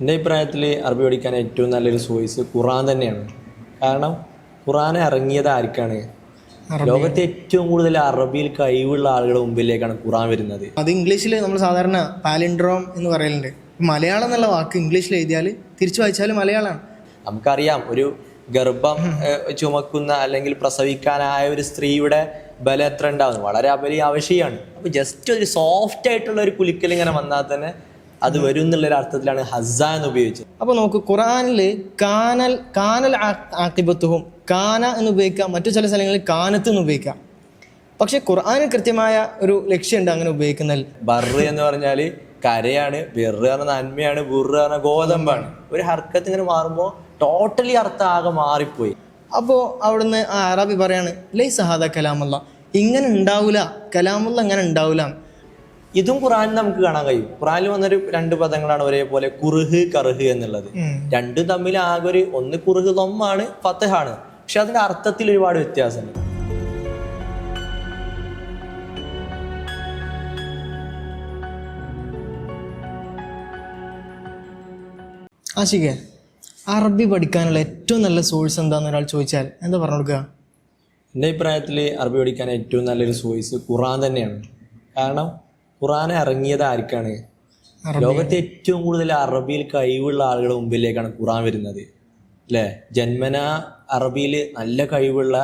എന്റെ അഭിപ്രായത്തിൽ അറബി പഠിക്കാൻ ഏറ്റവും നല്ലൊരു സോയിസ് ഖുറാൻ തന്നെയാണ്. കാരണം ഖുറാൻ ഇറങ്ങിയത് ആർക്കാണ്? ലോകത്തെ ഏറ്റവും കൂടുതൽ അറബിയിൽ കഴിവുള്ള ആളുകളുടെ മുമ്പിലേക്കാണ് ഖുറാൻ വരുന്നത്. അത് ഇംഗ്ലീഷിൽ നമ്മൾ സാധാരണ പാലിൻഡ്രോം എന്ന് പറയലുണ്ട്. മലയാളം എന്നുള്ള വാക്ക് ഇംഗ്ലീഷിൽ എഴുതിയാൽ തിരിച്ചു വായിച്ചാൽ മലയാളമാണ് നമുക്കറിയാം ഒരു ഗർഭം ചുമക്കുന്ന അല്ലെങ്കിൽ പ്രസവിക്കാനായ ഒരു സ്ത്രീയുടെ ബലം എത്ര ഉണ്ടാകുന്നു വളരെ വലിയ ആവശ്യമാണ് അപ്പൊ ജസ്റ്റ് ഒരു സോഫ്റ്റ് ആയിട്ടുള്ള ഒരു കുലിക്കൽ ഇങ്ങനെ വന്നാൽ തന്നെ അത് വരും എന്നുള്ള അർത്ഥത്തിലാണ് ഹസ എന്ന് ഉപയോഗിച്ചത് അപ്പോൾ നമുക്ക് ഖുറാനിൽ കാനൽ കാനൽ ആക്കിബത്തുഹും കാന എന്ന് ഉപയോഗിക്കാം മറ്റു ചില സ്ഥലങ്ങളിൽ കാനത്ത് എന്ന് ഉപയോഗിക്കാം പക്ഷെ ഖുർആാനിൽ കൃത്യമായ ഒരു ലക്ഷ്യമുണ്ട് അങ്ങനെ ഉപയോഗിക്കുന്നതിൽ. ബറ് എന്ന് പറഞ്ഞാൽ കരയാണ് ബിറ് പറഞ്ഞ നന്മയാണ് ബുറ് പറഞ്ഞ ഗോതമ്പാണ്. ഒരു ഹർക്കത്ത് ഇങ്ങനെ മാറുമ്പോൾ ടോട്ടലി അർത്ഥം ആകെ മാറിപ്പോയി. അപ്പോൾ അവിടുന്ന് ആ അറബി പറയാണ് ലൈ സഹാദ കലാമുള്ള ഇങ്ങനെ ഉണ്ടാവൂല കലാമുള്ള ഇങ്ങനെ ഉണ്ടാവൂല. ഇതും ഖുറാനിൽ നമുക്ക് കാണാൻ കഴിയും. ഖുറാനിൽ വന്നൊരു രണ്ട് പദങ്ങളാണ് ഒരേപോലെ കുറുഹ് കറുഹ് എന്നുള്ളത്. രണ്ടും തമ്മിൽ ആകെ ഒരു ഒന്ന് കുറുഹ് ലൊമ്മാണ് ഫത്തഹാണ് പക്ഷെ അതിന്റെ അർത്ഥത്തിൽ ഒരുപാട് വ്യത്യാസമുണ്ട്. ആശികെ അറബി പഠിക്കാനുള്ള ഏറ്റവും നല്ല സോഴ്സ് എന്താന്ന് ഒരാൾ ചോദിച്ചാൽ എന്താ പറഞ്ഞു കൊടുക്കുക? എന്റെ അഭിപ്രായത്തിൽ അറബി പഠിക്കാൻ ഏറ്റവും നല്ലൊരു സോഴ്സ് ഖുറാൻ തന്നെയാണ്. കാരണം ഖുറാൻ ഇറങ്ങിയത് ആർക്കാണ്? ലോകത്തെ ഏറ്റവും കൂടുതൽ അറബിയിൽ കഴിവുള്ള ആളുകളുടെ മുമ്പിലേക്കാണ് ഖുറാൻ വരുന്നത്. അല്ലേ? ജന്മന അറബിയിൽ നല്ല കഴിവുള്ള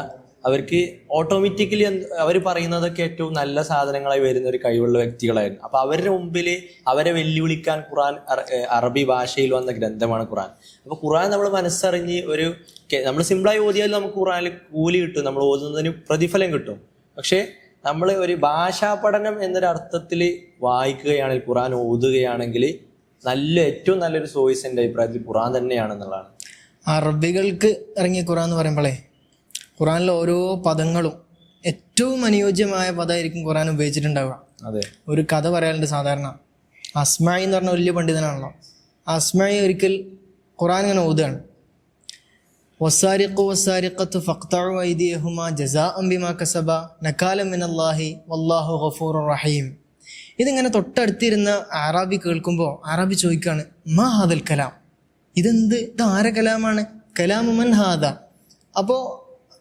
അവർക്ക് ഓട്ടോമാറ്റിക്കലി അവർ പറയുന്നതൊക്കെ ഏറ്റവും നല്ല സാധനങ്ങളായി വരുന്ന ഒരു കഴിവുള്ള വ്യക്തികളായിരുന്നു. അപ്പൊ അവരുടെ മുമ്പിൽ അവരെ വെല്ലുവിളിക്കാൻ ഖുറാൻ അറബി ഭാഷയിൽ വന്ന ഗ്രന്ഥമാണ് ഖുറാൻ. അപ്പൊ ഖുറാൻ നമ്മൾ മനസ്സറിഞ്ഞ് ഒരു നമ്മൾ സിമ്പിളായി ഓതിയാൽ നമുക്ക് ഖുറാനിൽ കൂലി കിട്ടും. നമ്മൾ ഓതുന്നതിന് പ്രതിഫലം കിട്ടും. പക്ഷേ നമ്മൾ ഒരു ഭാഷാ പഠനം എന്നൊരർത്ഥത്തിൽ വായിക്കുകയാണെങ്കിൽ ഖുറാൻ ഓതുകയാണെങ്കിൽ നല്ല ഏറ്റവും നല്ലൊരു സോയിസ് എന്റെ അഭിപ്രായത്തിൽ ഖുറാൻ തന്നെയാണെന്നുള്ളതാണ്. അറബികൾക്ക് ഇറങ്ങിയ ഖുറാൻ എന്ന് പറയുമ്പോഴേ ഖുറാനിലെ ഓരോ പദങ്ങളും ഏറ്റവും അനുയോജ്യമായ പദമായിരിക്കും ഖുറാൻ ഉപയോഗിച്ചിട്ടുണ്ടാവുക. അതെ. ഒരു കഥ പറയാറുണ്ട് സാധാരണ. അസ്മായി എന്ന് പറഞ്ഞ വലിയ പണ്ഡിതനാണല്ലോ. അസ്മായി ഒരിക്കൽ ഖുറാൻ ഇങ്ങനെ ഓതുകയാണ്. വസാരിഖു വസാരിഖത്തു ഫഖ്തഉ ഐദിയഹുമ ജസാ ബിമാ കസബ നക്കാലം മിനല്ലാഹി വല്ലാഹു ഗഫൂറുർ റഹീം ഇതിങ്ങനെ തൊട്ടടുത്തിരുന്ന അറബി കേൾക്കുമ്പോൾ അറബി ചോദിക്കുകയാണ് മാ ഹാദൽ കലാം? ഇതെന്ത്? ഇത് ആരെ കലാമാണ്? കലാമു മൻ ഹാദ. അപ്പോൾ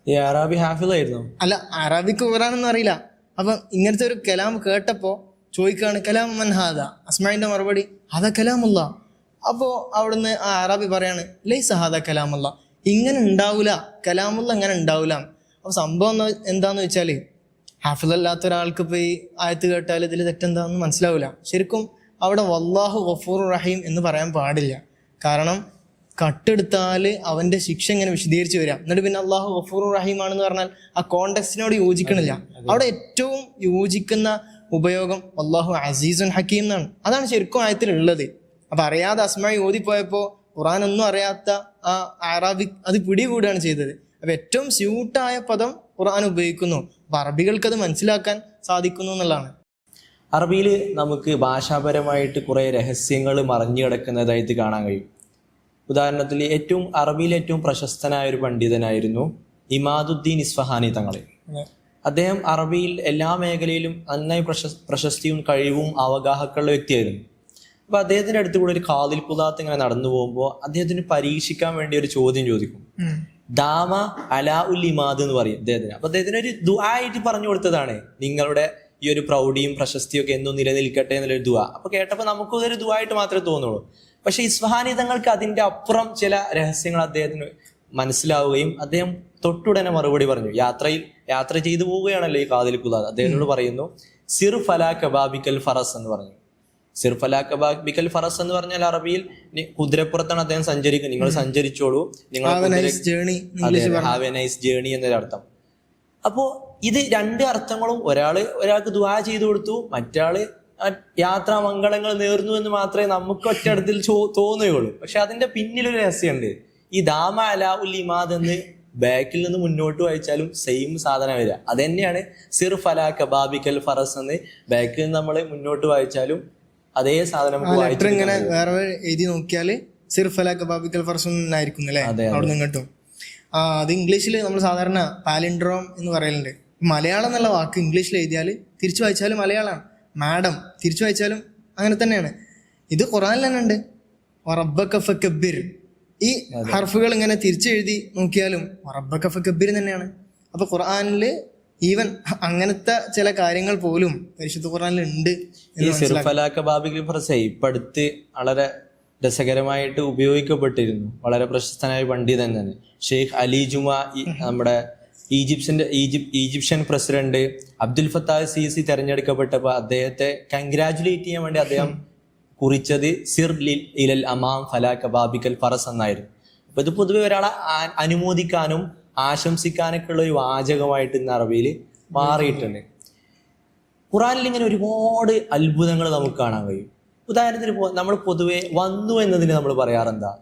ഈ അറാബി ഹാഫിളായിരുന്നു? അല്ല അറബിക്ക് ഖുറാനൊന്നും അറിയില്ല. അപ്പം ഇങ്ങനത്തെ ഒരു കലാം കേട്ടപ്പോൾ ചോദിക്കുകയാണ് കലാം മൻ ഹാദ? അസ്മായിന്റെ മറുപടി ഹാദ കലാമുള്ള അപ്പോൾ അവിടുന്ന് ആ അറബി പറയാണ് ലൈ സഹാദ കലാമുള്ള ഇങ്ങനെ ഉണ്ടാവൂല കലാമുള്ള അങ്ങനെ ഉണ്ടാവൂല. അപ്പോൾ സംഭവം എന്താന്ന് വെച്ചാൽ ഹാഫിലല്ലാത്ത ഒരാൾക്ക് പോയി ആയത്ത് കേട്ടാൽ ഇതിൽ തെറ്റെന്താണെന്ന് മനസ്സിലാവില്ല ശരിക്കും അവിടെ വല്ലാഹു ഗഫൂർ റഹീം എന്ന് പറയാൻ പാടില്ല. കാരണം കട്ടെടുത്താൽ അവന്റെ ശിക്ഷ ഇങ്ങനെ വിശദീകരിച്ച് വരാം. എന്നിട്ട് പിന്നെ അള്ളാഹു ഗഫൂർ റഹീം ആണെന്ന് പറഞ്ഞാൽ ആ കോണ്ടെക്സ്റ്റിനോട് യോജിക്കണില്ല. അവിടെ ഏറ്റവും യോജിക്കുന്ന ഉപയോഗം അള്ളാഹു അസീസുൻ ഹക്കീം എന്നാണ്. അതാണ് ശരിക്കും ആയത്തിലുള്ളത്. അപ്പം അറിയാതെ അസ്മായി ഓതിപ്പോയപ്പോൾ ഖുറാൻ ഒന്നും അറിയാത്ത അറാബിക് അത് പിടികൂടുകയാണ് ചെയ്തത്. അപ്പൊ ഏറ്റവും സ്യൂട്ടായ പദം ഖുർആൻ ഉപയോഗിക്കുന്നു. അപ്പൊ അറബികൾക്ക് അത് മനസ്സിലാക്കാൻ സാധിക്കുന്നു എന്നുള്ളതാണ്. അറബിയിൽ നമുക്ക് ഭാഷാപരമായിട്ട് കുറേ രഹസ്യങ്ങൾ മറിഞ്ഞു കിടക്കുന്നതായിട്ട് കാണാൻ കഴിയും. ഉദാഹരണത്തിൽ ഏറ്റവും അറബിയിൽ ഏറ്റവും പ്രശസ്തനായ ഒരു പണ്ഡിതനായിരുന്നു ഇമാദുദ്ദീൻ ഇസ്ഫഹാനി തങ്ങളെ. അദ്ദേഹം അറബിയിൽ എല്ലാ മേഖലയിലും നന്നായി പ്രശസ് പ്രശസ്തിയും കഴിവും അവഗാഹക്കുള്ള വ്യക്തിയായിരുന്നു. അപ്പൊ അദ്ദേഹത്തിന്റെ അടുത്ത് കൂടെ ഒരു കാതിൽ പുതാത്ത് ഇങ്ങനെ നടന്നു പോകുമ്പോൾ അദ്ദേഹത്തിന് പരീക്ഷിക്കാൻ വേണ്ടി ഒരു ചോദ്യം ചോദിക്കും. ദാമ അലാ ഉൽ ഇമാദ് എന്ന് പറയും അദ്ദേഹത്തിന്. അപ്പൊ അദ്ദേഹത്തിന് ഒരു ദുആയിട്ട് പറഞ്ഞു കൊടുത്തതാണ്. നിങ്ങളുടെ ഈ ഒരു പ്രൗഢിയും പ്രശസ്തിയും ഒക്കെ എന്നും നിലനിൽക്കട്ടെ എന്നുള്ളൊരു ദുആ. അപ്പൊ കേട്ടപ്പോൾ നമുക്കും ഇതൊരു ദുആ ആയിട്ട് മാത്രമേ തോന്നുള്ളൂ. പക്ഷെ ഇസ്ഫഹാനി തങ്ങൾക്ക് അതിന്റെ അപ്പുറം ചില രഹസ്യങ്ങൾ അദ്ദേഹത്തിന് മനസ്സിലാവുകയും അദ്ദേഹം തൊട്ടുടനെ മറുപടി പറഞ്ഞു. യാത്രയിൽ യാത്ര ചെയ്തു പോവുകയാണല്ലോ ഈ കാതിൽ കുതാദ് അദ്ദേഹത്തോട് പറയുന്നു സിർ ഫലാ കബാബിക്കൽ ഫറസ് എന്ന് പറഞ്ഞു. സിർ ഫലാ ഫറസ് എന്ന് പറഞ്ഞാൽ അറബിയിൽ കുതിരപ്പുറത്താണ് അദ്ദേഹം സഞ്ചരിക്കുന്നത്. നിങ്ങൾ സഞ്ചരിച്ചോളൂ. നിങ്ങൾ ഹാവ് എ നൈസ് ജേണി എന്നൊരർത്ഥം അപ്പോ ഇത് രണ്ട് അർത്ഥങ്ങളും ഒരാൾ ഒരാൾക്ക് ദുവാ ചെയ്തു കൊടുത്തു മറ്റാൾ യാത്രാ മംഗളങ്ങൾ നേർന്നു എന്ന് മാത്രമേ നമുക്ക് ഒറ്റടത്തിൽ ചോ- തോന്നുകയുള്ളൂ. പക്ഷെ അതിന്റെ പിന്നിലൊരു രഹസ്യമുണ്ട്. ഈ ദാമ അലാ ഉൽ ഇമാദ് എന്ന് ബാക്കിൽ നിന്ന് മുന്നോട്ട് വായിച്ചാലും സെയിം സാധനം വരിക. അത് തന്നെയാണ് സിർ ഫലാ കബാബിക്കൽ ഫറസ് എന്ന് ബാക്കിൽ നിന്ന് നമ്മൾ മുന്നോട്ട് വായിച്ചാലും അതേ സാധനം ലെറ്റർ ഇങ്ങനെ വേറെ എഴുതി നോക്കിയാൽ സിർഫല കബാബിക്കൽ ഫർസുൻ അല്ലേ? അവിടെ നിന്ന് കിട്ടും ആ അത് ഇംഗ്ലീഷിൽ നമ്മൾ സാധാരണ പാലിൻഡ്രോം എന്ന് പറയലുണ്ട്. മലയാളം എന്നുള്ള വാക്ക് ഇംഗ്ലീഷിൽ എഴുതിയാൽ തിരിച്ചു വായിച്ചാലും മലയാളമാണ്. മാഡം തിരിച്ചു വായിച്ചാലും അങ്ങനെ തന്നെയാണ്. ഇത് ഖുറാനിൽ തന്നെ ഉണ്ട്. റബ്ബക്ക ഫക്കബിർ. ഈ ഹർഫുകൾ ഇങ്ങനെ തിരിച്ചെഴുതി നോക്കിയാലും റബ്ബക്ക ഫക്കബിർ തന്നെയാണ്. അപ്പൊ ഖുർആനിൽ ഈവൻ അങ്ങനത്തെ ചില കാര്യങ്ങൾ പോലും പരിശുദ്ധ ഖുർആനിൽ ഉണ്ട് ഈ സിർഫലാക്ക ബാബിക് ഫർസെ ഇപ്പൊ വളരെ രസകരമായിട്ട് ഉപയോഗിക്കപ്പെട്ടിരുന്നു. വളരെ പ്രശസ്തനായ പണ്ഡിതൻ തന്നെ ഷെയ്ഖ് അലി ജുമ നമ്മുടെ ഈജിപ്ഷ്യന്റെ Egypt Egyptian president Abdul Fattah Sisi തെരഞ്ഞെടുക്കപ്പെട്ടപ്പോൾ അദ്ദേഹത്തെ കൺഗ്രാജുലേറ്റ് ചെയ്യാൻ വേണ്ടി അദ്ദേഹം കുറിച്ചത് സിർ ലിൽ ഇലൽ അമാം ഫലാ ബാബിക്കൽ ഫറസ് എന്നായിരുന്നു. അപ്പൊ ഇത് പൊതുവെ ഒരാളെ അനുമോദിക്കാനും ആശംസിക്കാനൊക്കെ ഉള്ള ഒരു വാചകമായിട്ട് ഇന്ന് അറബിയിൽ മാറിയിട്ടുണ്ട്. ഖുറാനിൽ ഇങ്ങനെ ഒരുപാട് അത്ഭുതങ്ങൾ നമുക്ക് കാണാൻ കഴിയും. ഉദാഹരണത്തിന് നമ്മൾ പൊതുവെ വന്നു എന്നതിന് നമ്മൾ പറയാറെന്താ?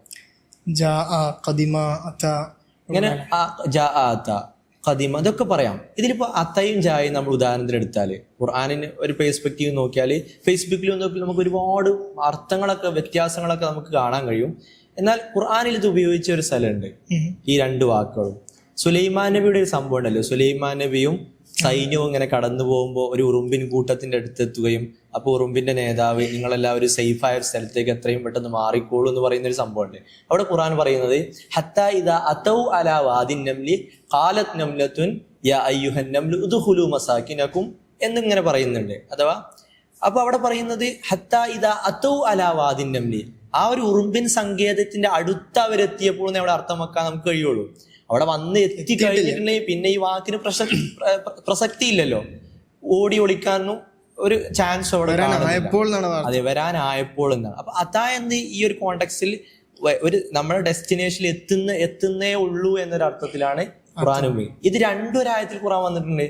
ഇങ്ങനെ ഖദീമ അതൊക്കെ പറയാം. ഇതിലിപ്പോ അത്തയും ജായും നമ്മൾ ഉദാഹരണത്തിന് എടുത്താൽ ഖുർആാനിന് ഒരു പെർസ്പെക്റ്റീവ് നോക്കിയാൽ ഫേസ്ബുക്കിൽ നോക്കിയാൽ നമുക്ക് ഒരുപാട് അർത്ഥങ്ങളൊക്കെ വ്യത്യാസങ്ങളൊക്കെ നമുക്ക് കാണാൻ കഴിയും. എന്നാൽ ഖുർആാനിൽ ഇത് ഉപയോഗിച്ച ഒരു സ്ഥലമുണ്ട്. ഈ രണ്ട് വാക്കുകളും. സുലൈമാൻ നബിയുടെ ഒരു സംഭവം ഉണ്ടല്ലോ. സുലൈമാൻ നബിയും സൈന്യവും ഇങ്ങനെ കടന്നു പോകുമ്പോൾ ഒരു ഉറുമ്പിൻ കൂട്ടത്തിന്റെ അടുത്തെത്തുകയും അപ്പോൾ ഉറുമ്പിന്റെ നേതാവ് നിങ്ങളെല്ലാവരും സേഫായ സ്ഥലത്തേക്ക് എത്രയും പെട്ടെന്ന് മാറിക്കോളൂ എന്ന് പറയുന്ന ഒരു സംഭവമുണ്ട് അവിടെ ഖുറാൻ പറയുന്നത് ഹത്ത ഇത അതൗ അലാ വാദിൻ നംലി കാലത് നംലത്തുൻ യാ നംലു ഉദുഹുലു മസാകിനകും എന്നിങ്ങനെ പറയുന്നുണ്ട്. അഥവാ അപ്പൊ അവിടെ പറയുന്നത് ഹത്ത ഇത അതൗ അലാ വാദിൻ നംലി ആ ഒരു ഉറുമ്പിൻ സങ്കേതത്തിന്റെ അടുത്ത് അവരെത്തിയപ്പോൾ അവിടെ അർത്ഥം വെക്കാൻ നമുക്ക് കഴിയുള്ളൂ. അവിടെ വന്ന് എത്തി കഴിഞ്ഞിട്ടുണ്ടെങ്കിൽ പിന്നെ ഈ വാക്കിന് പ്രസക്തി പ്രസക്തി ഇല്ലല്ലോ ഓടി ഒളിക്കാനും ഒരു ചാൻസ് അവിടെ അതെ വരാനായപ്പോൾ എന്നാണ്. അപ്പൊ അതാ എന്ന് ഈ ഒരു കോണ്ടെക്സ്റ്റിൽ ഒരു നമ്മുടെ ഡെസ്റ്റിനേഷനിൽ എത്തുന്ന എത്തുന്നേ ഉള്ളൂ എന്നൊരു അർത്ഥത്തിലാണ് ഖുറാൻ ഉപയോഗിക്കുന്നത് ഇത് രണ്ടൊരായത്തിൽ ഖുറാൻ വന്നിട്ടുണ്ട്.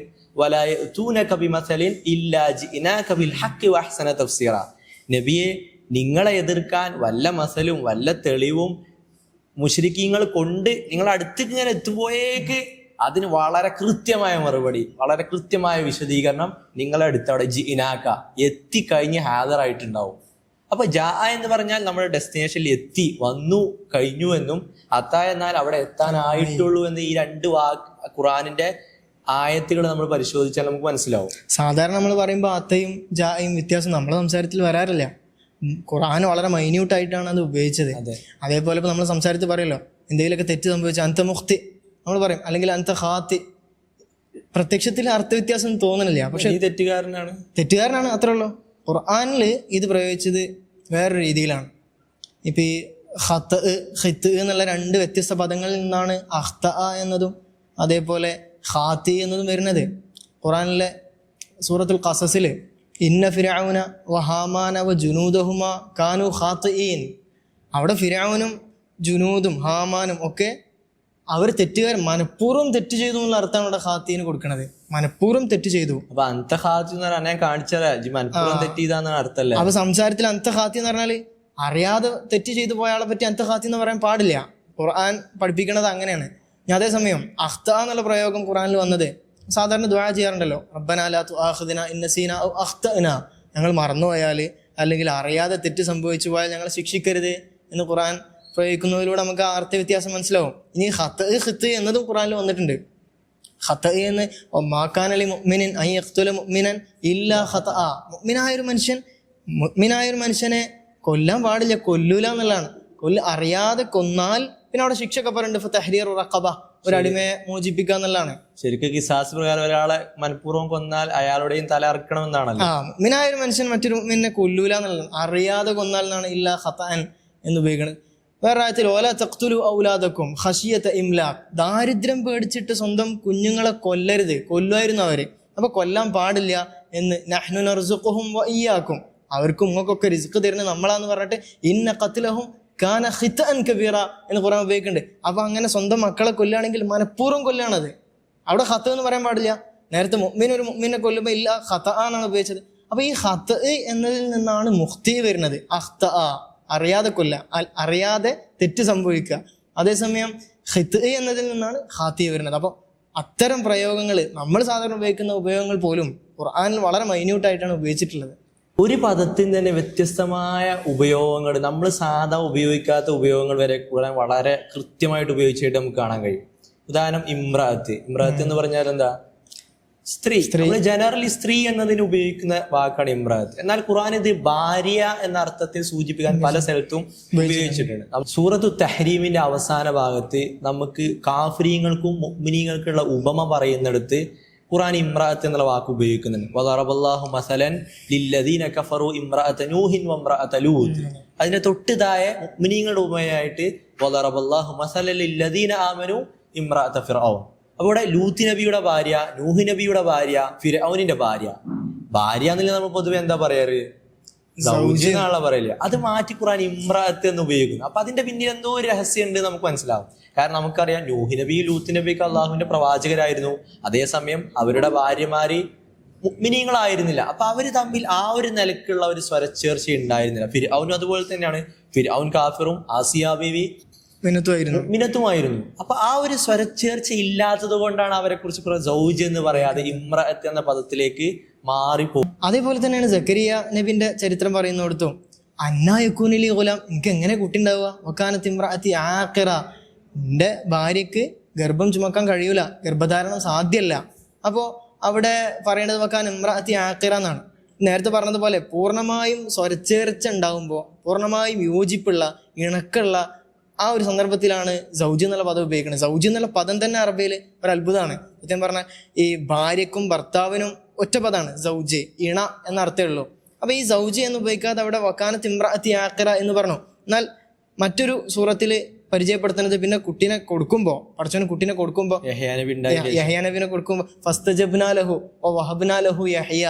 നബിയെ നിങ്ങളെ എതിർക്കാൻ വല്ല മസലും വല്ല തെളിവും മുഷരിക്കീങ്ങൾ കൊണ്ട് നിങ്ങൾ അടുത്തേക്ക് ഞാൻ എത്തുപോയേക്ക് അതിന് വളരെ കൃത്യമായ മറുപടി വളരെ കൃത്യമായ വിശദീകരണം നിങ്ങളെ അടുത്ത് അവിടെ ജിനാക്ക എത്തിക്കഴിഞ്ഞ് ഹാജറായിട്ടുണ്ടാവും അപ്പൊ ജാ എന്ന് പറഞ്ഞാൽ നമ്മുടെ ഡെസ്റ്റിനേഷനിൽ എത്തി വന്നു കഴിഞ്ഞു എന്നും അത്ത എന്നാൽ അവിടെ എത്താനായിട്ടുള്ളൂ എന്ന് ഈ രണ്ട് വാക്ക് ഖുറാനിന്റെ ആയത്തുകൾ നമ്മൾ പരിശോധിച്ചാൽ നമുക്ക് മനസ്സിലാവും. സാധാരണ നമ്മൾ പറയുമ്പോൾ അത്തയും ജായും വ്യത്യാസം നമ്മുടെ സംസാരത്തിൽ വരാറില്ല. ഖുർആൻ വളരെ മൈന്യൂട്ടായിട്ടാണ് അത് ഉപയോഗിച്ചത്. അതേപോലെ ഇപ്പോൾ നമ്മൾ സംസാരത്തിൽ പറയല്ലോ എന്തെങ്കിലുമൊക്കെ തെറ്റ് സംഭവിച്ചാൽ അന്ത മുഖ്തി നമ്മൾ പറയും അല്ലെങ്കിൽ അന്ത ഹാത്തി. പ്രത്യക്ഷത്തിൽ അർത്ഥവ്യത്യാസം തോന്നണില്ല പക്ഷെ തെറ്റുകാരനാണ്. തെറ്റുകാരനാണ് അത്രേ ഉള്ളൂ. ഖുർആാനിൽ ഇത് പ്രയോഗിച്ചത് വേറൊരു രീതിയിലാണ്. ഇപ്പം ഈ ഹത്ത് ഹിത്ത് എന്നുള്ള രണ്ട് വ്യത്യസ്ത പദങ്ങളിൽ നിന്നാണ് അഹ്ത എന്നതും അതേപോലെ ഹാത്തി എന്നതും വരുന്നത്. ഖുറാനിലെ സൂറത്തുൽ ഖസസിൽ ഇന്ന ഫിരാവുന വ ഹാമാന വ ജുനൂദഹുമ കാനു ഖാത്തിഈൻ അവിടെ ഫിരൗനും ജുനൂദും ഹാമാനും ഒക്കെ അവർ തെറ്റുകാർ മനഃപൂർവം തെറ്റ് ചെയ്തു എന്നുള്ള അർത്ഥമാണ് ഇവിടെ ഖാത്തീന് കൊടുക്കുന്നത് മനഃപൂർവം തെറ്റ് ചെയ്തു. അപ്പൊ അന്ത ഹാത്തി എന്ന് പറഞ്ഞാൽ ഞാൻ കാണിച്ചതാ. ജി മനഃപൂർവം അർത്ഥമല്ലേ? അപ്പൊ സംസാരത്തിൽ അന്ത ഹാത്തി എന്ന് പറഞ്ഞാൽ അറിയാതെ തെറ്റ് ചെയ്തു പോയ ആളെ പറ്റി അന്ത ഹാത്തി എന്ന് പറയാൻ പാടില്ല. ഖുർആൻ പഠിപ്പിക്കുന്നത് അങ്ങനെയാണ്. ഞാൻ അതേസമയം അഖ്ത എന്നുള്ള പ്രയോഗം ഖുർആനിൽ വന്നത്. സാധാരണ ദ്വാ ചെയ്യാറുണ്ടല്ലോ. റബ്ബനാലിന ഇന്നസീന ഔ അഖ്തഅന. ഞങ്ങൾ മറന്നുപോയാൽ അല്ലെങ്കിൽ അറിയാതെ തെറ്റ് സംഭവിച്ചു പോയാൽ ഞങ്ങളെ ശിക്ഷിക്കരുത് എന്ന് ഖുറാൻ പ്രയോഗിക്കുന്നതിലൂടെ നമുക്ക് ആ അർത്ഥ വ്യത്യാസം മനസ്സിലാവും. ഇനി ഹത്ത് ഹിത്ത് എന്നതും ഖുറാനിൽ വന്നിട്ടുണ്ട്. ഹത്ത് എന്ന് മാക്കാനലി മുഅ്മിനിൻ ഐ അഖ്തുല മുഅ്മിനൻ ഇല്ലാ ഖതഅ മുഅ്മിനായ ഒരു മനുഷ്യൻ മുഅ്മിനായ ഒരു മനുഷ്യനെ കൊല്ലാൻ പാടില്ല കൊല്ലൂല എന്നുള്ളതാണ്. കൊല്ല അറിയാതെ കൊന്നാൽ പിന്നെ അവിടെ ശിക്ഷ ഒക്കെ പറയുന്നുണ്ട് തഹരീർ റഖബ. ഒരു അടിമയെ മോചിപ്പിക്കുക എന്നുള്ളതാണ് ശരിക്കും കിസാസ് പ്രകാരം ഒരാളെ മനഃപൂർവം കൊന്നാൽ അയാളുടെയും തല അറക്കണമെന്നാണല്ലോ. ആ മുഅ്മിനായ ഒരു മനുഷ്യൻ മറ്റൊരു നിന്നെ കൊല്ലൂല എന്നുള്ളത്. അറിയാതെ കൊന്നാൽ എന്നാണ് ഇല്ല ഹത്താൻ എന്ന് ഉപയോഗിക്കുന്നത് വേറെ ആയത്തിൽ ഓല തഖ്തുലു ഔലാദക്കും ഹഷിയത്ത് ഇംലാ ദാരിദ്ര്യം പേടിച്ചിട്ട് സ്വന്തം കുഞ്ഞുങ്ങളെ കൊല്ലരുത്. കൊല്ലുമായിരുന്നു അവർ. അപ്പൊ കൊല്ലാൻ പാടില്ല എന്ന് നഹ്നു നർസുഖുഹും വയ്യാക്കും അവർക്കും ഉങ്ങൾക്കൊക്കെ റിസ്ക് തരുന്നത് നമ്മളാന്ന് പറഞ്ഞിട്ട് ഇന്ന കത്തിലഹും കാന ഹിത്തൻ കബീറ എന്ന് ഖുറാൻ ഉപയോഗിക്കുന്നുണ്ട്. അപ്പൊ അങ്ങനെ സ്വന്തം മക്കളെ കൊല്ലുകയാണെങ്കിൽ മനഃപൂർവം കൊല്ലാണത് അവിടെ ഹത്ത് എന്ന് പറയാൻ പാടില്ല. നേരത്തെ മുഅ്മിൻ ഒരു മുഅ്മിനെ കൊല്ലുമ്പോൾ ഇല്ല ഹത്ത എന്നാണ് ഉപയോഗിച്ചത്. അപ്പോൾ ഈ ഹത്ത് എന്നതിൽ നിന്നാണ് മുഹ്തി വരുന്നത്. അഹ്ത അറിയാതെ കൊല്ല അറിയാതെ തെറ്റ് സംഭവിക്കുക. അതേസമയം ഹിത്ത് എന്നതിൽ നിന്നാണ് ഹാത്തി വരുന്നത്. അപ്പോൾ അത്തരം പ്രയോഗങ്ങൾ നമ്മൾ സാധാരണ ഉപയോഗിക്കുന്ന ഉപയോഗങ്ങൾ പോലും ഖുർആാനിൽ വളരെ മൈന്യൂട്ടായിട്ടാണ് ഉപയോഗിച്ചിട്ടുള്ളത്. ഒരു പദത്തിന് തന്നെ വ്യത്യസ്തമായ ഉപയോഗങ്ങൾ നമ്മൾ സാധാ ഉപയോഗിക്കാത്ത ഉപയോഗങ്ങൾ വരെ കൂടാൻ വളരെ കൃത്യമായിട്ട് ഉപയോഗിച്ചായിട്ട് നമുക്ക് കാണാൻ കഴിയും. ഉദാഹരണം ഇമ്രാത്ത്. ഇമ്രാത്ത് എന്ന് പറഞ്ഞാൽ എന്താ? സ്ത്രീ. നമ്മൾ ജനറലി സ്ത്രീ എന്നതിന് ഉപയോഗിക്കുന്ന വാക്കാണ് ഇമ്രാത്ത്. എന്നാൽ ഖുറാൻ ഇത് ഭാര്യ എന്ന അർത്ഥത്തിൽ സൂചിപ്പിക്കാൻ പല സ്ഥലത്തും ഉപയോഗിച്ചിട്ടുണ്ട്. സൂറത്തു തഹരീമിന്റെ അവസാന ഭാഗത്ത് നമുക്ക് കാഫ്രീങ്ങൾക്കും മുഗ്മിനീങ്ങൾക്കുള്ള ഉപമ പറയുന്നിടത്ത് ഖുർആൻ ഇമ്രാത്ത് എന്നുള്ള വാക്ക് ഉപയോഗിക്കുന്നുണ്ട്. വദറബല്ലാഹു മസലൻ ലില്ലദീന കഫറു നൂഹിൻ ലൂത്ത്. അതിന്റെ തൊട്ട് താഴെ മുഅ്മിനീങ്ങളുടെ ഉപമയായിട്ട് വദറബല്ലാഹു മസലൻ ലില്ലദീന ആമനു ഫിർഔൻ അപ്പോൾ ഇവിടെ ലൂത്ത് നബിയുടെ ഭാര്യ നൂഹ് നബിയുടെ ഭാര്യ ഫിർഔനിന്റെ ഭാര്യ. ഭാര്യ എന്നില്ല നമ്മൾ പൊതുവെ എന്താ പറയാറ്? എന്നാണല്ലോ പറയൽ. അത് മാറ്റി ഖുറാൻ ഇമ്രാത്ത് എന്ന് ഉപയോഗിക്കുന്നു. അപ്പൊ അതിന്റെ പിന്നിൽ എന്തോ ഒരു രഹസ്യം ഉണ്ട് നമുക്ക് മനസ്സിലാവും. കാരണം നമുക്കറിയാം നൂഹ് നബി ലൂത്ത് നബിക്ക് അള്ളാഹുവിന്റെ പ്രവാചകരായിരുന്നു. അതേസമയം അവരുടെ ഭാര്യമാര് മുഗ്മിനീങ്ങളായിരുന്നില്ല അപ്പൊ അവർ തമ്മിൽ ആ ഒരു നിലക്കുള്ള ഒരു സ്വരച്ചേർച്ച ഉണ്ടായിരുന്നില്ല. ഫിർ അവനും അതുപോലെ തന്നെയാണ്. ഫിർ അവൻ കാഫിറും ആസിയ മിനത്തുമായിരുന്നു മിനത്തുമായിരുന്നു അപ്പൊ ആ ഒരു സ്വരച്ചേർച്ച ഇല്ലാത്തത് കൊണ്ടാണ് അവരെ കുറിച്ച് കുറെ സൗജ് എന്ന് പറയാതെ ഇമ്രത്ത് എന്ന പദത്തിലേക്ക് മാറിപ്പോ അതേപോലെ തന്നെയാണ് സക്കരിയ നബിന്റെ ചരിത്രം പറയുന്നിടത്തും. അന്നായക്കൂനിലി ഗുലാം എനിക്ക് എങ്ങനെ കുട്ടി ഉണ്ടാവുക ഒക്കാനത്ത് ഇമ്രാത്തി ആക്കിറ എന്റെ ഭാര്യക്ക് ഗർഭം ചുമക്കാൻ കഴിയൂല ഗർഭധാരണം സാധ്യമല്ല അപ്പോൾ അവിടെ പറയേണ്ടത് വെക്കാൻ ഇമ്രാത്തി ആക്കിറ എന്നാണ്. നേരത്തെ പറഞ്ഞതുപോലെ പൂർണമായും സ്വരച്ചേർച്ച ഉണ്ടാകുമ്പോൾ പൂർണമായും യോജിപ്പുള്ള ഇണക്കുള്ള ആ ഒരു സന്ദർഭത്തിലാണ് സൗജി എന്നുള്ള പദം ഉപയോഗിക്കുന്നത്. സൗജി എന്നുള്ള പദം തന്നെ അറബിയിൽ ഒരു അത്ഭുതമാണ്. സത്യം പറഞ്ഞാൽ ഈ ഭാര്യക്കും ഭർത്താവിനും ഒറ്റ സൗജെ ഇണ എന്ന അർത്ഥമേ ഉള്ളൂ. അപ്പൊ ഈ സൗജി എന്ന് ഉപയോഗിക്കാതെ അവിടെ വക്കാന ഇമ്രാത്തി ആക്കറ എന്ന് പറഞ്ഞു. എന്നാൽ മറ്റൊരു സൂറത്തിൽ പരിചയപ്പെടുത്തുന്നത് പിന്നെ കുട്ടീനെ കൊടുക്കുമ്പോൾ പഠിച്ചവന് കുട്ടീനെ കൊടുക്കുമ്പോൾ യഹയാനബിനെ കൊടുക്കുമ്പോൾ ഫസ്തജബ്നാ ലഹു ഓ വഹബ്നാ ലഹു യഹ്യ.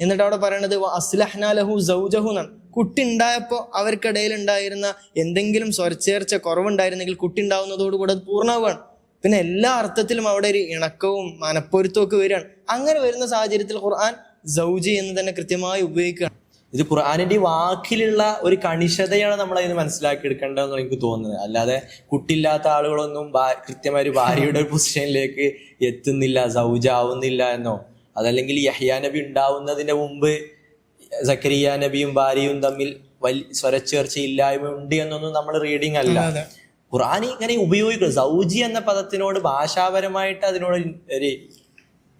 എന്നിട്ട് അവിടെ പറയണത് അസ്ലഹ്നാ ലഹു സൗജഹു എന്നാണ്. കുട്ടി ഉണ്ടായപ്പോൾ അവർക്കിടയിൽ ഉണ്ടായിരുന്ന എന്തെങ്കിലും സ്വരച്ചേർച്ച കുറവുണ്ടായിരുന്നെങ്കിൽ കുട്ടി ഉണ്ടാവുന്നതോടുകൂടെ അത് പൂർണമാവുകയാണ് പിന്നെ എല്ലാ അർത്ഥത്തിലും അവിടെ ഒരു ഇണക്കവും മനപ്പൊരുത്തവും ഒക്കെ വരികയാണ്. അങ്ങനെ വരുന്ന സാഹചര്യത്തിൽ ഖുർആൻ സൗജി എന്ന് തന്നെ കൃത്യമായി ഉപയോഗിക്കുകയാണ്. ഇത് ഖുർആാനിന്റെ വാക്കിലുള്ള ഒരു കണിശതയാണ് നമ്മൾ അതിന് മനസ്സിലാക്കി എടുക്കേണ്ടതെന്ന് എനിക്ക് തോന്നുന്നത്. അല്ലാതെ കുട്ടില്ലാത്ത ആളുകളൊന്നും കൃത്യമായ ഒരു ഭാര്യയുടെ ഒരു പൊസിഷനിലേക്ക് എത്തുന്നില്ല സൗജാവുന്നില്ല എന്നോ അതല്ലെങ്കിൽ യഹ്യാ നബി ഉണ്ടാവുന്നതിന് മുമ്പ് സക്കരിയ നബിയും ഭാര്യയും തമ്മിൽ വലിയ സ്വരച്ചേർച്ച ഇല്ലായ്മ ഉണ്ട് എന്നൊന്നും നമ്മൾ റീഡിംഗ് അല്ല. ഖുർആൻ ഇങ്ങനെ ഉപയോഗിക്കുന്നത്. സൗജി എന്ന പദത്തിനോട് ഭാഷാപരമായിട്ട് അതിനോട് ഒരു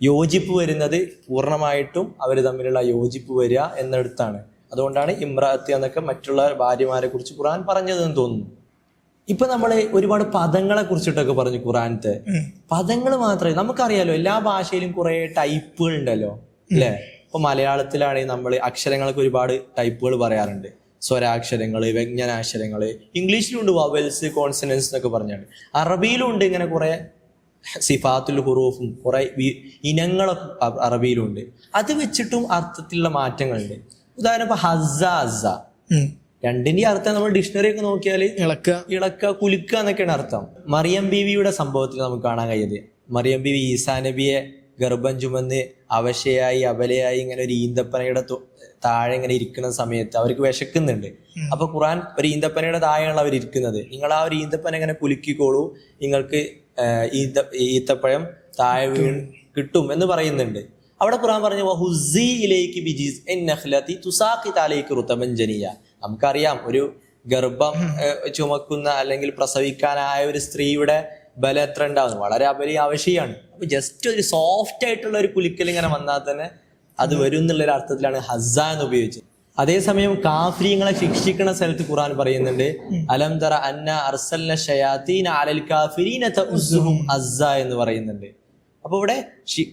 യോജിപ്പ് വരുന്നത് പൂർണമായിട്ടും അവർ തമ്മിലുള്ള യോജിപ്പ് വരിക എന്നിടത്താണ്. അതുകൊണ്ടാണ് ഇമ്രാത്തി എന്നൊക്കെ മറ്റുള്ള ഭാര്യമാരെ കുറിച്ച് ഖുർആൻ പറഞ്ഞതെന്ന് തോന്നുന്നു. ഇപ്പൊ നമ്മൾ ഒരുപാട് പദങ്ങളെ കുറിച്ചിട്ടൊക്കെ പറഞ്ഞു ഖുറാനത്തെ പദങ്ങൾ മാത്രമേ നമുക്കറിയാലോ എല്ലാ ഭാഷയിലും കുറെ ടൈപ്പുകൾ ഉണ്ടല്ലോ അല്ലേ ഇപ്പൊ മലയാളത്തിലാണെങ്കിൽ നമ്മൾ അക്ഷരങ്ങൾക്ക് ഒരുപാട് ടൈപ്പുകൾ പറയാറുണ്ട്. സ്വരാക്ഷരങ്ങൾ വ്യഞ്ജനാക്ഷരങ്ങൾ ഇംഗ്ലീഷിലുണ്ട് വവൽസ് കോൺസനൻസ് എന്നൊക്കെ പറഞ്ഞാണ്. അറബിയിലും ഉണ്ട് ഇങ്ങനെ കുറെ സിഫാത്തുൽ ഹുറൂഫും കുറെ ഇനങ്ങളൊക്കെ അറബിയിലുണ്ട്. അത് വെച്ചിട്ടും അർത്ഥത്തിലുള്ള മാറ്റങ്ങളുണ്ട്. ഉദാഹരണം ഇപ്പൊ ഹസ ഹസ രണ്ടിന്റെ അർത്ഥം നമ്മൾ ഡിക്ഷണറി ഒക്കെ നോക്കിയാൽ ഇളക്ക. ഇളക്ക കുലുക്കുക എന്നൊക്കെയാണ് അർത്ഥം. മറിയം ബീവിയുടെ സംഭവത്തിൽ നമുക്ക് കാണാൻ കഴിയത് മറിയം ബീവി ഈസാ നബിയെ ഗർഭം ചുമന്ന് അവശയായി അബലയായി ഇങ്ങനെ ഒരു ഈന്തപ്പനയുടെ താഴെ ഇങ്ങനെ ഇരിക്കുന്ന സമയത്ത് അവർക്ക് വിശക്കുന്നുണ്ട്. അപ്പൊ ഖുറാൻ ഒരു ഈന്തപ്പനയുടെ താഴെയാണ് അവർ ഇരിക്കുന്നത്. നിങ്ങൾ ആ ഒരു ഈന്തപ്പന ഇങ്ങനെ കുലുക്കിക്കോളൂ നിങ്ങൾക്ക് ഈന്ത ഈത്തപ്പഴം താഴെ വീണ് കിട്ടും എന്ന് പറയുന്നുണ്ട്. അവിടെ ഖുറാൻ പറഞ്ഞു "വഹുസ്സി ബിജീസ് ജനിയ. നമുക്കറിയാം ഒരു ഗർഭം ചുമക്കുന്ന അല്ലെങ്കിൽ പ്രസവിക്കാനായ ഒരു സ്ത്രീയുടെ ബലം എത്ര ഉണ്ടാവുന്നു? വളരെ അപരി ആവശ്യമാണ് അപ്പൊ ജസ്റ്റ് ഒരു സോഫ്റ്റ് ആയിട്ടുള്ള ഒരു കുലിക്കൽ ഇങ്ങനെ വന്നാൽ തന്നെ അത് വരും എന്നുള്ളൊരു അർത്ഥത്തിലാണ് ഹസ എന്ന് ഉപയോഗിച്ചത്. അതേസമയം കാഫ്രീങ്ങളെ ശിക്ഷിക്കുന്ന സ്ഥലത്ത് ഖുർആൻ പറയുന്നുണ്ട് അലം തറ അന്ന അർസൽന ഷയാത്തീന അലൽ കാഫിരീന അസ്സ എന്ന് പറയുന്നുണ്ട്. അപ്പൊ ഇവിടെ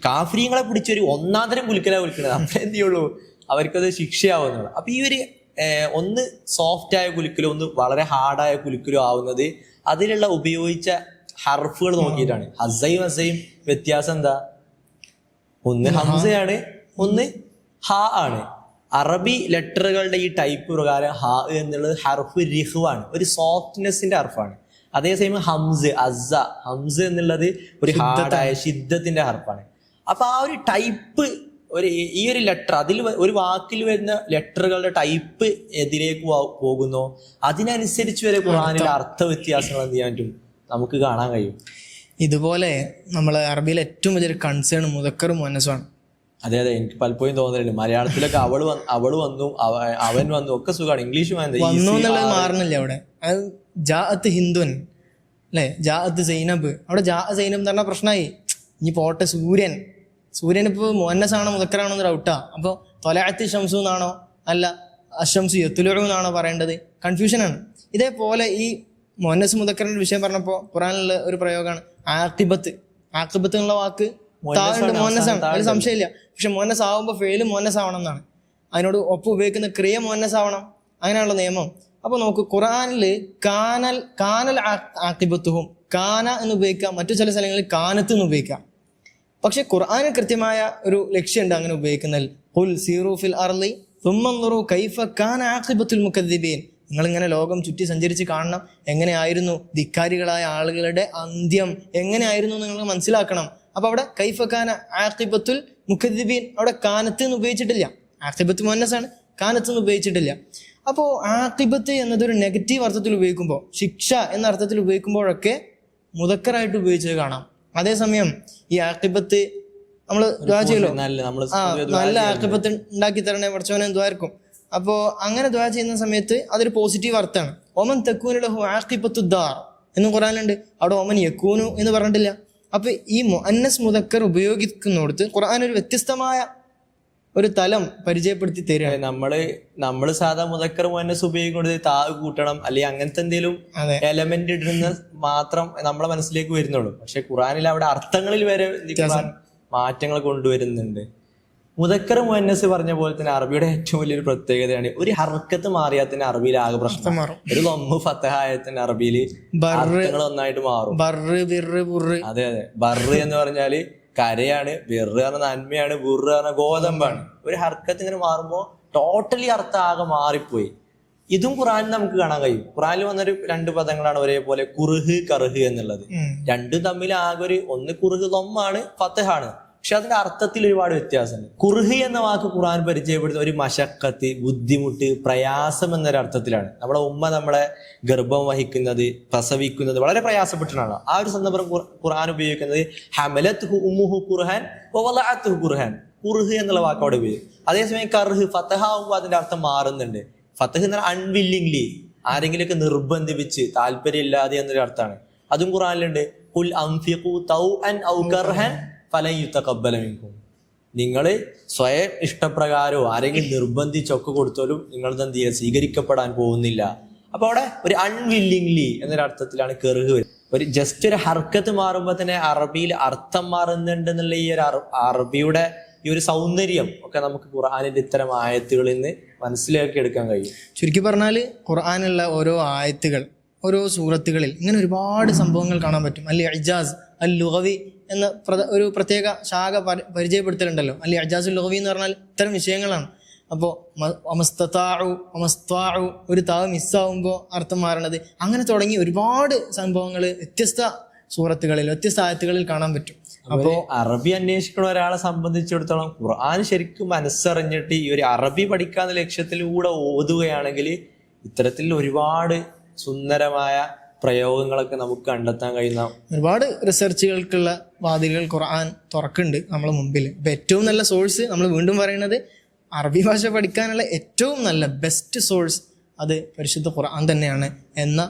കാഫ്രീങ്ങളെ പിടിച്ചൊരു ഒന്നാം തരം കുലുക്കല കുലുക്കുന്നത് അപ്പൊ എന്ത് ചെയ്യുള്ളൂ? അവർക്കത് ശിക്ഷയാവുന്നുള്ളൂ അപ്പൊ ഈ ഒരു ഒന്ന് സോഫ്റ്റ് ആയ കുലുക്കലും ഒന്ന് വളരെ ഹാർഡായ കുലുക്കലും ആവുന്നത് അതിലുള്ള ഉപയോഗിച്ച ഹർഫുകൾ നോക്കിയിട്ടാണ്. ഹസയും ഹസയും വ്യത്യാസം എന്താ? ഒന്ന് ഹംസയാണ് ഒന്ന് ഹ ആണ്. അറബി ലെറ്ററുകളുടെ ഈ ടൈപ്പ് പ്രകാരം ഹ എന്നുള്ളത് ഹർഫ് റിഹു ആണ്. ഒരു സോഫ്റ്റ്നെസിന്റെ ഹർഫാണ്. അതേസമയം ഹംസ് അസ ഹംസ് എന്നുള്ളത് ഒരു ഹാർഡായ ശിദ്ധത്തിന്റെ ഹർഫാണ്. അപ്പൊ ആ ഒരു ടൈപ്പ് ഒരു ഈ ഒരു ലെറ്റർ അതിൽ ഒരു വാക്കിൽ വരുന്ന ലെറ്ററുകളുടെ ടൈപ്പ് എതിലേക്ക് പോകുന്നോ അതിനനുസരിച്ച് വരെ ഖുറാനിലെ അർത്ഥ വ്യത്യാസങ്ങൾ എന്ത് ചെയ്യാൻ പറ്റും? നമുക്ക് കാണാൻ കഴിയും. ഇതുപോലെ നമ്മൾ അറബിയിലെ ഏറ്റവും വലിയൊരു കൺസേൺ മുതക്കറും മനസ്സാണ് അതെ അതെ. എനിക്ക് പലപ്പോഴും തോന്നലുണ്ട് മലയാളത്തിലൊക്കെ അവൾ അവൾ വന്നു അവൻ വന്നു. ഒക്കെ സുഖമാണ്. ഇംഗ്ലീഷ് വന്നു എന്നുള്ളത് മാറണില്ല അവിടെ. അത് ജാഅത്ത് ഹിന്ദുൻ അല്ലേ? ജാഅത്ത് സൈനബ്. അവിടെ ജാ സൈനബ് എന്ന് പറഞ്ഞ പ്രശ്നമായി ഇനി പോട്ടെ സൂര്യൻ. സൂര്യൻ ഇപ്പോൾ മോന്നസാണോ മുതക്കറാണോ എന്ന് ഡൗട്ടാ അപ്പോൾ തൊലാത്തി ഷംസു എന്നാണോ അല്ല അഷംസു യത്തുലുഴു എന്നാണോ പറയേണ്ടത്? കൺഫ്യൂഷനാണ് ഇതേപോലെ ഈ മോന്നസ് മുതക്കറിന്റെ വിഷയം പറഞ്ഞപ്പോൾ ഖുറാനിലുള്ള ഒരു പ്രയോഗമാണ് ആക്കിബത്ത് ആക്കിബത്ത് എന്നുള്ള വാക്ക് താഴുണ്ട് മോനസാണ് അതിൽ സംശയമില്ല. പക്ഷെ മോനസ് ആവുമ്പോൾ ഫെയിൽ മോനസ് ആവണം എന്നാണ്. അതിനോട് ഒപ്പം ഉപയോഗിക്കുന്ന ക്രിയ മോനസ് ആവണം അങ്ങനെയുള്ള നിയമം. അപ്പൊ നമുക്ക് ഖുറാനിൽ കാനൽ കാനൽ ആക്കിബത്തുഹും കാന എന്ന് ഉപയോഗിക്കാം. മറ്റു ചില സ്ഥലങ്ങളിൽ കാനത്ത് എന്ന് ഉപയോഗിക്കാം. പക്ഷെ ഖുർആാനിൽ കൃത്യമായ ഒരു ലക്ഷ്യമുണ്ട് അങ്ങനെ ഉപയോഗിക്കുന്നതിൽ. ഖുൽ സീറൂഫിൽ അർലി തുമ്മന്നുറു കൈഫ കാന ആഖിബത്തുൽ മുക്കദ്ദിബീൻ. നിങ്ങൾ ഇങ്ങനെ ലോകം ചുറ്റി സഞ്ചരിച്ച് കാണണം. എങ്ങനെയായിരുന്നു ധിക്കാരികളായ ആളുകളുടെ അന്ത്യം? എങ്ങനെയായിരുന്നു നിങ്ങൾ മനസ്സിലാക്കണം. അപ്പൊ അവിടെ കൈഫ കാന ആഖിബത്തുൽ മുക്കദ്ദിബീൻ അവിടെ കാനത്ത് എന്ന് ഉപയോഗിച്ചിട്ടില്ല. ആഖിബത്ത് മുന്നസാണ് കാനത്ത് എന്ന് ഉപയോഗിച്ചിട്ടില്ല. അപ്പോൾ ആഖിബത്ത് എന്നതൊരു നെഗറ്റീവ് അർത്ഥത്തിൽ ഉപയോഗിക്കുമ്പോൾ ശിക്ഷ എന്ന അർത്ഥത്തിൽ ഉപയോഗിക്കുമ്പോഴൊക്കെ മുതക്കറായിട്ട് ഉപയോഗിച്ചത് കാണാം. അതേസമയം ഈ ആഖിബത്ത് നമ്മൾ ദ്വാ ചെയ്യലോ? നല്ല നമ്മൾ ആ നല്ല ആക്കിബത്ത് ഉണ്ടാക്കി തരണേ പഠിച്ചവനെ ദ്വാർക്കും അപ്പോൾ അങ്ങനെ ദ്വാ ചെയ്യുന്ന സമയത്ത് അതൊരു പോസിറ്റീവ് അർത്ഥമാണ്. ഓമൻ തെക്കൂനുലഹു ആഖിബത്തുദ്ദാർ. ദാർ എന്ന് ഖുറാനിലുണ്ട് അവിടെ ഓമൻ യക്കൂനു എന്ന് പറഞ്ഞിട്ടില്ല. അപ്പൊ ഈ മുഅന്നസ് മുതക്കർ ഉപയോഗിക്കുന്നിടത്ത് ഖുർആൻ ഒരു വ്യത്യസ്തമായ ഒരു തലം പരിചയപ്പെടുത്തി തരിക നമ്മൾ നമ്മൾ സാധാ മുതക്കർ മുന്നസ് ഉപയോഗിക്കുന്നത് താവ് കൂട്ടണം അല്ലെങ്കിൽ അങ്ങനത്തെ എന്തെങ്കിലും എലമെന്റ് ഇടുന്ന മാത്രം നമ്മളെ മനസ്സിലേക്ക് വരുന്നുള്ളൂ. പക്ഷെ ഖുറാനിൽ അവിടെ അർത്ഥങ്ങളിൽ വരെ മാറ്റങ്ങൾ കൊണ്ടുവരുന്നുണ്ട്. മുതക്കർ മുന്നസ് പറഞ്ഞ പോലെ തന്നെ അറബിയുടെ ഏറ്റവും വലിയൊരു പ്രത്യേകതയാണ് ഒരു ഹർക്കത്ത് മാറിയാൽ തന്നെ അറബിയിൽ ആകെ പ്രശ്നം. മാറും. ഒരു ലൊമ്മ് ഫത്തഹായ തന്നെ അറബിയിൽ ഒന്നായിട്ട് മാറും. അതെ അതെ. ബർറ് എന്ന് പറഞ്ഞാൽ കരയാണ് ബിറ് പറഞ്ഞ നന്മയാണ് ബുറ് പറഞ്ഞ ഗോതമ്പാണ്. ഒരു ഹർക്കത്ത് ഇങ്ങനെ മാറുമ്പോൾ ടോട്ടലി അർത്ഥം ആകെ മാറിപ്പോയി. ഇതും ഖുറാനിൽ നമുക്ക് കാണാൻ കഴിയും. ഖുറാനിൽ വന്നൊരു രണ്ട് പദങ്ങളാണ് ഒരേപോലെ കുറുഹ് കറുഹ് എന്നുള്ളത്. രണ്ടും തമ്മിൽ ആകെ ഒരു ഒന്ന് കുറുഹ് ലൊമ്മാണ് ഫത്തഹാണ്. പക്ഷെ അതിന്റെ അർത്ഥത്തിൽ ഒരുപാട് വ്യത്യാസമുണ്ട്. കുറുഹി എന്ന വാക്ക് ഖുർആൻ പരിചയപ്പെടുന്ന ഒരു മശക്കത്ത് ബുദ്ധിമുട്ട് പ്രയാസം എന്നൊരു അർത്ഥത്തിലാണ് നമ്മുടെ ഉമ്മ നമ്മളെ ഗർഭം വഹിക്കുന്നത് പ്രസവിക്കുന്നത് വളരെ പ്രയാസപ്പെട്ടിട്ടാണ്. ആ ഒരു സന്ദർഭം ഖുർആൻ ഉപയോഗിക്കുന്നത് ഹമലത്ത് ഉമ്മുഹു ഖുർഹാൻ വവളഅത്തുഹു ഖുർഹാൻ. കുറുഹ് എന്നുള്ള വാക്ക് അവിടെ ഉപയോഗിക്കും. അതേസമയം കർഹ് ഫത്തഹ ആകുമ്പോൾ അതിന്റെ അർത്ഥം മാറുന്നുണ്ട്. ഫത്തഹ് എന്ന് പറഞ്ഞാൽ അൺവില്ലിംഗ്ലി ആരെങ്കിലുമൊക്കെ നിർബന്ധിപ്പിച്ച് താല്പര്യമില്ലാതെ എന്നൊരു അർത്ഥമാണ് അതും ഖുറാനിലുണ്ട് അംഫിഖു ഔ ഫലൻ യുത്തഖബ്ബല മിൻകും നിങ്ങൾ സ്വയം ഇഷ്ടപ്രകാരമോ ആരെങ്കിലും നിർബന്ധിച്ചൊക്കെ കൊടുത്താലും നിങ്ങളത് എന്ത് ചെയ്യുക സ്വീകരിക്കപ്പെടാൻ പോകുന്നില്ല. അപ്പൊ അവിടെ ഒരു അൺവില്ലിംഗ്ലി എന്നൊരർത്ഥത്തിലാണ് കെറുഹ് വരുന്നത്. ഒരു ജസ്റ്റ് ഒരു ഹർക്കത്ത് മാറുമ്പോൾ തന്നെ അറബിയിൽ അർത്ഥം മാറുന്നുണ്ട് എന്നുള്ള ഈ ഒരു അറബിയുടെ ഈ ഒരു സൗന്ദര്യം ഒക്കെ നമുക്ക് ഖുർആാനിന്റെ ഇത്തരം ആയത്തുകളിൽ നിന്ന് മനസ്സിലാക്കി എടുക്കാൻ കഴിയും. ചുരുക്കി പറഞ്ഞാൽ ഖുർആാനുള്ള ഓരോ ആയത്തുകൾ ഓരോ സൂറത്തുകളിൽ ഇങ്ങനെ ഒരുപാട് സംഭവങ്ങൾ കാണാൻ പറ്റും. അല്ലെ അജാസ് അൽ ലുഹവി എന്ന ഒരു പ്രത്യേക ശാഖ പരി- പരിചയപ്പെടുത്തലുണ്ടല്ലോ. അല്ലെ അജാസുൽ ലോവി എന്ന് പറഞ്ഞാൽ ഇത്തരം വിഷയങ്ങളാണ്. അപ്പോൾ അമസ്താഉ അമസ്താഉ ഒരു താവ് മിസ്സാവുമ്പോൾ അർത്ഥം മാറണത്. അങ്ങനെ തുടങ്ങി ഒരുപാട് സംഭവങ്ങൾ വ്യത്യസ്ത സൂറത്തുകളിൽ വ്യത്യസ്ത ആയത്തുകളിൽ കാണാൻ പറ്റും. അപ്പോ അറബി അന്വേഷിക്കുന്ന ഒരാളെ സംബന്ധിച്ചിടത്തോളം ഖുർആൻ ശരിക്കും മനസ്സറിഞ്ഞിട്ട് ഈ ഒരു അറബി പഠിക്കാന്ന ലക്ഷ്യത്തിലൂടെ ഓതുകയാണെങ്കിൽ ഇത്തരത്തിൽ ഒരുപാട് സുന്ദരമായ പ്രയോഗങ്ങളൊക്കെ നമുക്ക് കണ്ടെത്താൻ കഴിയുന്ന ഒരുപാട് റിസർച്ചുകൾക്കുള്ള വാതിലുകൾ ഖുർആൻ തുറക്കുന്നുണ്ട് നമ്മളെ മുമ്പിൽ. ഇപ്പം ഏറ്റവും നല്ല സോഴ്സ് നമ്മൾ വീണ്ടും പറയുന്നത് അറബി ഭാഷ പഠിക്കാനുള്ള ഏറ്റവും നല്ല ബെസ്റ്റ് സോഴ്സ് അത് പരിശുദ്ധ ഖുർആൻ തന്നെയാണ് എന്ന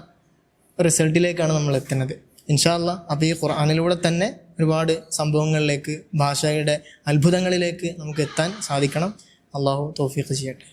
റിസൾട്ടിലേക്കാണ് നമ്മൾ എത്തുന്നത്. ഇൻഷാല്ല അപ്പോൾ ഈ ഖുർആാനിലൂടെ തന്നെ ഒരുപാട് സംഭവങ്ങളിലേക്ക് ഭാഷയുടെ അത്ഭുതങ്ങളിലേക്ക് നമുക്ക് എത്താൻ സാധിക്കണം. അള്ളാഹു തോഫീഖ് ചെയ്യട്ടെ.